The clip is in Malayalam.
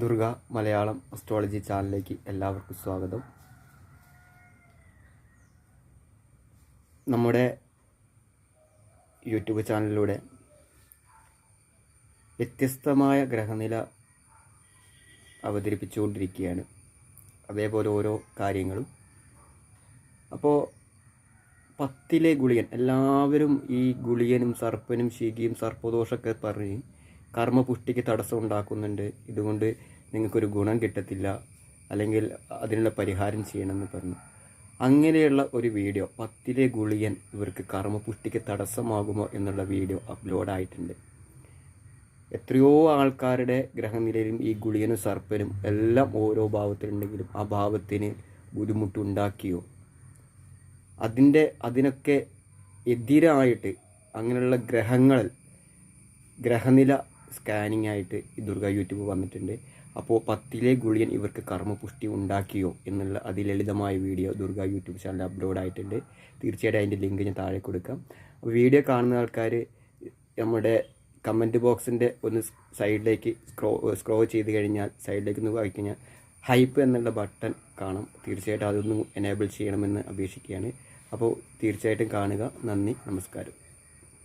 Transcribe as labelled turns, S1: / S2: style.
S1: ദുർഗ മലയാളം അസ്ട്രോളജി ചാനലിലേക്ക് എല്ലാവർക്കും സ്വാഗതം. നമ്മുടെ യൂട്യൂബ് ചാനലിലൂടെ വ്യത്യസ്തമായ ഗ്രഹനില അവതരിപ്പിച്ചുകൊണ്ടിരിക്കുകയാണ്. അതേപോലെ ഓരോ കാര്യങ്ങളും. അപ്പോൾ പത്തിലെ ഗുളികൻ എല്ലാവരും ഈ ഗുളികനും സർപ്പനും ശിഖിയും സർപ്പദോഷമൊക്കെ പറഞ്ഞ് കർമ്മപുഷ്ടിക്ക് തടസ്സം ഉണ്ടാക്കുന്നുണ്ട്. ഇതുകൊണ്ട് നിങ്ങൾക്കൊരു ഗുണം കിട്ടത്തില്ല. അല്ലെങ്കിൽ അതിനുള്ള പരിഹാരം ചെയ്യണമെന്ന് പറഞ്ഞു. അങ്ങനെയുള്ള ഒരു വീഡിയോ പത്തിലെ ഗുളിയൻ ഇവർക്ക് കർമ്മപുഷ്ടിക്ക് തടസ്സമാകുമോ എന്നുള്ള വീഡിയോ അപ്ലോഡ് ആയിട്ടുണ്ട്. എത്രയോ ആൾക്കാരുടെ ഗ്രഹനിലയിലും ഈ ഗുളിയനും സർപ്പനും എല്ലാം ഓരോ ഭാവത്തിലുണ്ടെങ്കിലും ആ ഭാവത്തിന് ബുദ്ധിമുട്ടുണ്ടാക്കിയോ? അതിന്റെ അതിനൊക്കെ എതിരായിട്ട് അങ്ങനെയുള്ള ഗ്രഹങ്ങൾ ഗ്രഹനില സ്കാനിങ് ആയിട്ട് ദുർഗ യൂട്യൂബ് വന്നിട്ടുണ്ട്. അപ്പോൾ പത്തിലെ ഗുളിയൻ ഇവർക്ക് കർമ്മപുഷ്ടി ഉണ്ടാക്കിയോ എന്നുള്ള അതിലളിതമായ video Durga YouTube channel upload ആയിട്ടുണ്ട്. തീർച്ചയായിട്ടും അതിന്റെ ലിങ്ക് ഞാൻ താഴെ കൊടുക്കാം. അപ്പോൾ വീഡിയോ കാണുന്ന ആൾക്കാർ നമ്മുടെ കമന്റ് ബോക്സിന്റെ ഒന്ന് സൈഡിലേക്ക് സ്ക്രോ സ്ക്രോ ചെയ്ത് കഴിഞ്ഞാൽ സൈഡിലേക്ക് ഒന്ന് വായി കഴിഞ്ഞാൽ ഹൈപ്പ് എന്നുള്ള ബട്ടൺ കാണാം. തീർച്ചയായിട്ടും അതൊന്ന് എനേബിൾ ചെയ്യണമെന്ന് അപേക്ഷിക്കുകയാണ്. അപ്പോൾ തീർച്ചയായിട്ടും കാണുക. നന്ദി. നമസ്കാരം.